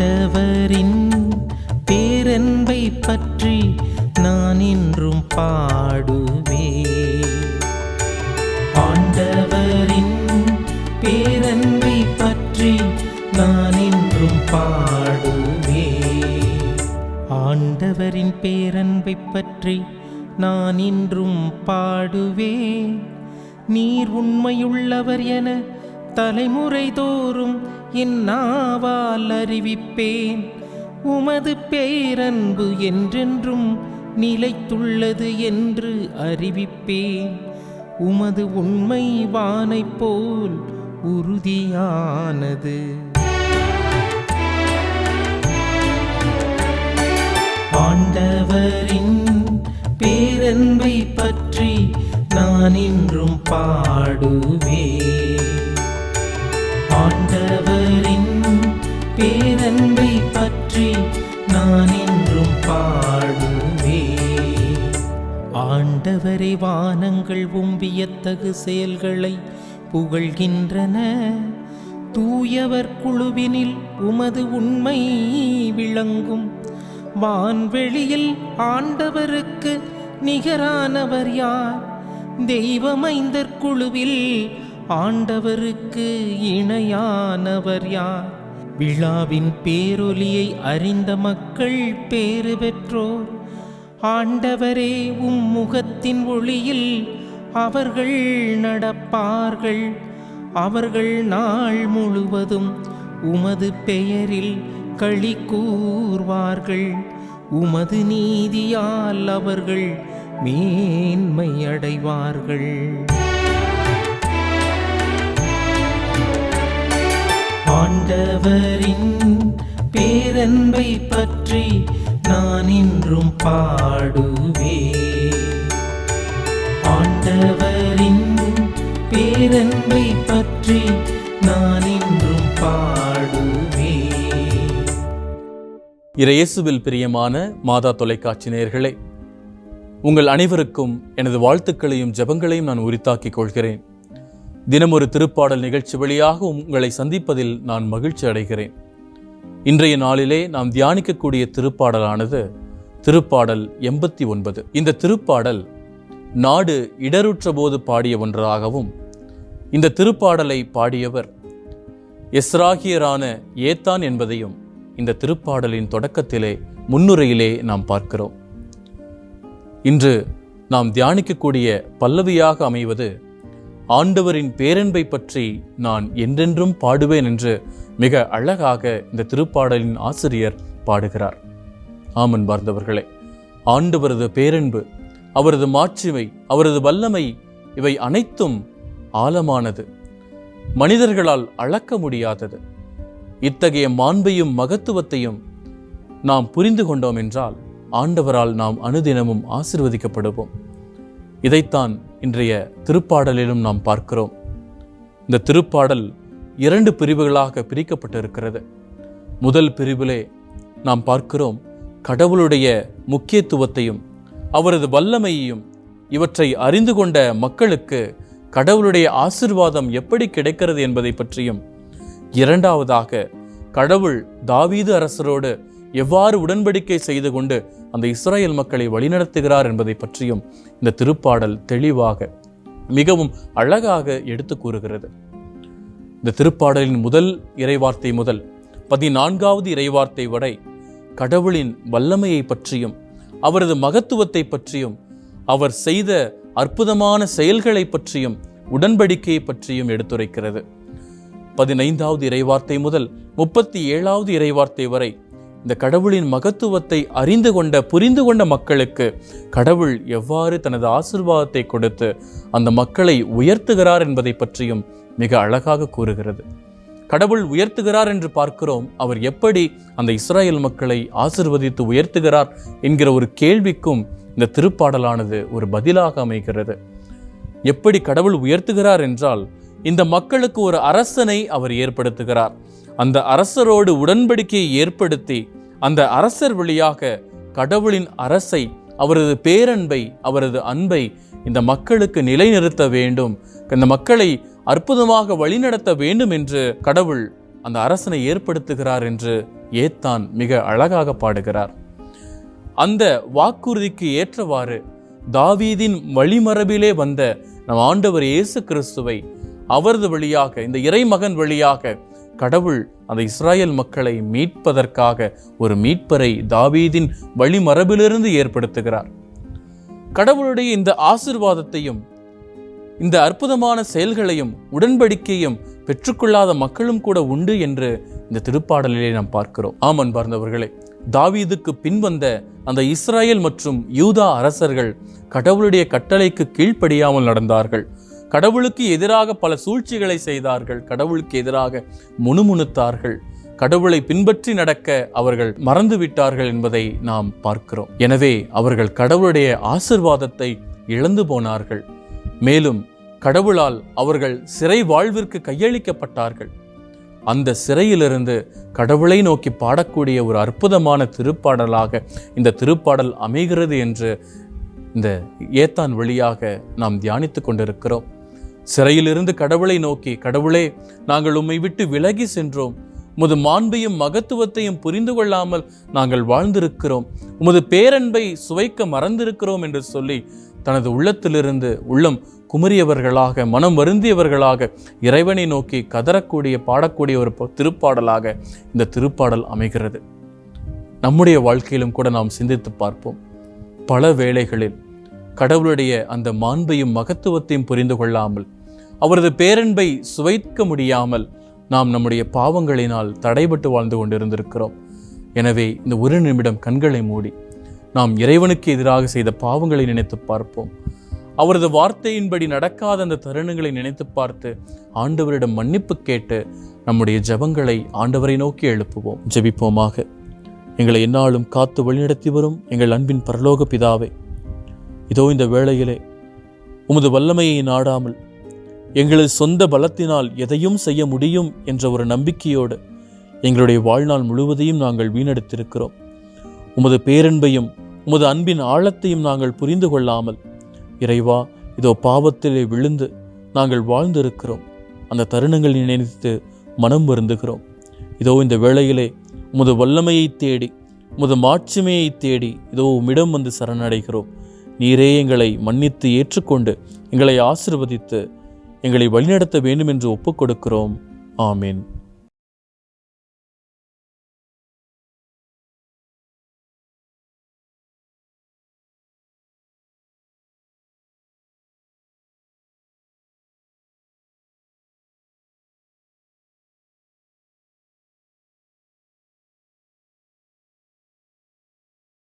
ஆண்டவரின் பேரன்பை பற்றி நான் இன்றும் பாடுவே. ஆண்டவரின் பேரன்பை பற்றி நான் இன்றும் பாடுவே. ஆண்டவரின் பேரன்பை பற்றி நான் இன்றும் பாடுவேன் நீர் உண்மையுள்ளவர் என தலைமுறை தோறும் இந்நாவால் அறிவிப்பேன். உமது பேரன்பு என்றென்றும் நிலைத்துள்ளது என்று அறிவிப்பேன். உமது உண்மை வானைப் போல் உறுதியானது. ஆண்டவரின் பேரன்பை பற்றி நான் இன்றும் பாடுவேன். ஆண்டவரின் பேரன்பை பற்றி நான் இன்றும் பாடுவே ஆண்டவரை வானங்கள் உம்பியத்தகு செயல்களை புகழ்கின்றன. தூயவர் குழுவினில் உமது உண்மை விளங்கும். வான்வெளியில் ஆண்டவருக்கு நிகரானவர் யார்? தெய்வமைந்தர் குழுவில் ஆண்டவருக்கு இணையானவர் யார்? விழாவின் பேரொலியை அறிந்த மக்கள் பேறு பெற்றோர். ஆண்டவரே உம் முகத்தின் ஒளியில் அவர்கள் நடப்பார்கள். அவர்கள் நாள் முழுவதும் உமது பெயரில் களி கூர்வார்கள் உமது நீதியால் அவர்கள் மேன்மை அடைவார்கள் ஆண்டவரின் பேரன்பை பற்றி நான் இன்றும் பாடுவே ஆண்டவரின் பேரன்பை பற்றி நான் இன்றும் பாடுவே இறையேசுவில் பிரியமான மாதா தொலைக்காட்சி நேயர்களே உங்கள் அனைவருக்கும் எனது வாழ்த்துக்களையும் ஜபங்களையும் நான் உரித்தாக்கிக் கொள்கிறேன். தினமொரு திருப்பாடல் நிகழ்ச்சி வழியாக உங்களை சந்திப்பதில் நான் மகிழ்ச்சி அடைகிறேன். இன்றைய நாளிலே நாம் தியானிக்கக்கூடிய திருப்பாடலானது திருப்பாடல் எண்பத்தி ஒன்பது. இந்த திருப்பாடல் நாடு இடருற்ற போது பாடிய ஒன்றாகவும் இந்த திருப்பாடலை பாடியவர் எஸ்ராகியரான ஏத்தான் என்பதையும் இந்த திருப்பாடலின் தொடக்கத்திலே முன்னுரையிலே நாம் பார்க்கிறோம். இன்று நாம் தியானிக்கக்கூடிய பல்லவியாக அமைவது ஆண்டவரின் பேரன்பை பற்றி நான் என்றென்றும் பாடுவேன் என்று மிக அழகாக இந்த திருப்பாடலின் ஆசிரியர் பாடுகிறார். ஆமன் பார்ந்தவர்களே ஆண்டவரது பேரன்பு அவரது மாட்சிமை அவரது வல்லமை இவை அனைத்தும் ஆழமானது. மனிதர்களால் அளக்க முடியாதது. இத்தகைய மாண்பையும் மகத்துவத்தையும் நாம் புரிந்து கொண்டோம் என்றால் ஆண்டவரால் நாம் அனுதினமும் ஆசிர்வதிக்கப்படுவோம். இதைத்தான் இன்றைய திருப்பாடலிலும் நாம் பார்க்கிறோம். இந்த திருப்பாடல் இரண்டு பிரிவுகளாக பிரிக்கப்பட்டிருக்கிறது. முதல் பிரிவிலே நாம் பார்க்கிறோம் கடவுளுடைய முக்கியத்துவத்தையும் அவரது வல்லமையையும் இவற்றை அறிந்து கொண்ட மக்களுக்கு கடவுளுடைய ஆசிர்வாதம் எப்படி கிடைக்கிறது என்பதை பற்றியும் இரண்டாவதாக கடவுள் தாவீது அரசரோடு எவ்வாறு உடன்படிக்கை செய்து கொண்டு அந்த இஸ்ரேல் மக்களை வழிநடத்துகிறார் என்பதை பற்றியும் இந்த திருப்பாடல் தெளிவாக மிகவும் அழகாக எடுத்து கூறுகிறது. இந்த திருப்பாடலின் முதல் இறைவார்த்தை முதல் பதினான்காவது இறைவார்த்தை வரை கடவுளின் வல்லமையை பற்றியும் அவரது மகத்துவத்தை பற்றியும் அவர் செய்த அற்புதமான செயல்களை பற்றியும் உடன்படிக்கையை பற்றியும் எடுத்துரைக்கிறது. பதினைந்தாவது இறைவார்த்தை முதல் முப்பத்தி ஏழாவது இறைவார்த்தை வரை இந்த கடவுளின் மகத்துவத்தை அறிந்து கொண்ட புரிந்து கொண்ட மக்களுக்கு கடவுள் எவ்வாறு தனது ஆசிர்வாதத்தை கொடுத்து அந்த மக்களை உயர்த்துகிறார் என்பதை பற்றியும் மிக அழகாக கூறுகிறது. கடவுள் உயர்த்துகிறார் என்று பார்க்கிறோம் அவர் எப்படி அந்த இஸ்ராயல் மக்களை ஆசிர்வதித்து உயர்த்துகிறார் என்கிற ஒரு கேள்விக்கும் இந்த திருப்பாடலானது ஒரு பதிலாக அமைகிறது. எப்படி கடவுள் உயர்த்துகிறார் என்றால் இந்த மக்களுக்கு ஒரு அரசனை அவர் ஏற்படுத்துகிறார். அந்த அரசரோடு உடன்படிக்கையை ஏற்படுத்தி அந்த அரசர் வழியாக கடவுளின் அரசை அவரது பேரன்பை அவரது அன்பை இந்த மக்களுக்கு நிலைநிறுத்த வேண்டும். இந்த மக்களை அற்புதமாக வழிநடத்த வேண்டும் என்று கடவுள் அந்த அரசனை ஏற்படுத்துகிறார் என்று ஏத்தான் மிக அழகாக பாடுகிறார். அந்த வாக்குறுதிக்கு ஏற்றவாறு தாவீதின் வழிமரபிலே வந்த நம் ஆண்டவர் இயேசு கிறிஸ்துவை அவரது வழியாக இந்த இறைமகன் வழியாக கடவுள் அந்த இஸ்ராயேல் மக்களை மீட்பதற்காக ஒரு மீட்பரை தாவீதின் வழிமரபிலிருந்து ஏற்படுத்துகிறார். கடவுளுடைய இந்த ஆசிர்வாதத்தையும் இந்த அற்புதமான செயல்களையும் உடன்படிக்கையும் பெற்றுக்கொள்ளாத மக்களும் கூட உண்டு என்று இந்த திருப்பாடலிலே நாம் பார்க்கிறோம். ஆம் அன்பார்ந்தவர்களே தாவீதுக்கு பின்வந்த அந்த இஸ்ரேல் மற்றும் யூதா அரசர்கள் கடவுளுடைய கட்டளைக்கு கீழ்ப்படியாமல் நடந்தார்கள். கடவுளுக்கு எதிராக பல சூழ்ச்சிகளை செய்தார்கள். கடவுளுக்கு எதிராக முணுமுணுத்தார்கள். கடவுளை பின்பற்றி நடக்க அவர்கள் மறந்து விட்டார்கள் என்பதை நாம் பார்க்கிறோம். எனவே அவர்கள் கடவுளுடைய ஆசிர்வாதத்தை இழந்து போனார்கள். மேலும் கடவுளால் அவர்கள் சிறை வாழ்விற்கு கையளிக்கப்பட்டார்கள். அந்த சிறையிலிருந்து கடவுளை நோக்கி பாடக்கூடிய ஒரு அற்புதமான திருப்பாடலாக இந்த திருப்பாடல் அமைகிறது என்று இந்த ஏத்தான் வழியாக நாம் தியானித்து கொண்டிருக்கிறோம். சிறையிலிருந்து கடவுளை நோக்கி கடவுளே நாங்கள் உம்மை விட்டு விலகி சென்றோம். உமது மாண்பையும் மகத்துவத்தையும் புரிந்து கொள்ளாமல் நாங்கள் வாழ்ந்திருக்கிறோம். உமது பேரன்பை சுவைக்க மறந்திருக்கிறோம் என்று சொல்லி தனது உள்ளத்திலிருந்து உள்ளம் குமரியவர்களாக மனம் வருந்தியவர்களாக இறைவனை நோக்கி கதறக்கூடிய பாடக்கூடிய ஒரு திருப்பாடலாக இந்த திருப்பாடல் அமைகிறது. நம்முடைய வாழ்க்கையிலும் கூட நாம் சிந்தித்து பார்ப்போம். பல வேளைகளில் கடவுளுடைய அந்த மாண்பையும் மகத்துவத்தையும் புரிந்து கொள்ளாமல் அவரது பேரன்பை சுவைக்க முடியாமல் நாம் நம்முடைய பாவங்களினால் தடைபட்டு வாழ்ந்து கொண்டிருந்திருக்கிறோம். எனவே இந்த ஒரு நிமிடம் கண்களை மூடி நாம் இறைவனுக்கு எதிராக செய்த பாவங்களை நினைத்து பார்ப்போம். அவரது வார்த்தையின்படி நடக்காத அந்த தருணங்களை நினைத்து பார்த்து ஆண்டவரிடம் மன்னிப்பு கேட்டு நம்முடைய ஜெபங்களை ஆண்டவரை நோக்கி எழுப்புவோம். ஜெபிப்போமாக. எங்களை எந்நாளும் காத்து வழிநடத்தி வரும் எங்கள் அன்பின் பரலோக பிதாவே இதோ இந்த வேளையிலே உமது வல்லமையை நாடாமல் எங்களது சொந்த பலத்தினால் எதையும் செய்ய முடியும் என்ற ஒரு நம்பிக்கையோடு எங்களுடைய வாழ்நாள் முழுவதையும் நாங்கள் வீணெடுத்திருக்கிறோம். உமது பேரன்பையும் உமது அன்பின் ஆழத்தையும் நாங்கள் புரிந்து கொள்ளாமல் இறைவா இதோ பாவத்திலே விழுந்து நாங்கள் வாழ்ந்திருக்கிறோம். அந்த தருணங்களை நினைத்து மனம் வருந்துகிறோம். இதோ இந்த வேளையிலே உமது வல்லமையை தேடி உமது மாட்சிமையை தேடி இதோ உம்மிடம் வந்து சரணடைகிறோம். நீரே எங்களை மன்னித்து ஏற்றுக்கொண்டு எங்களை ஆசிர்வதித்து எங்களை வழிநடத்த வேண்டும் என்று ஒப்புக் கொடுக்கிறோம் ஆமீன்.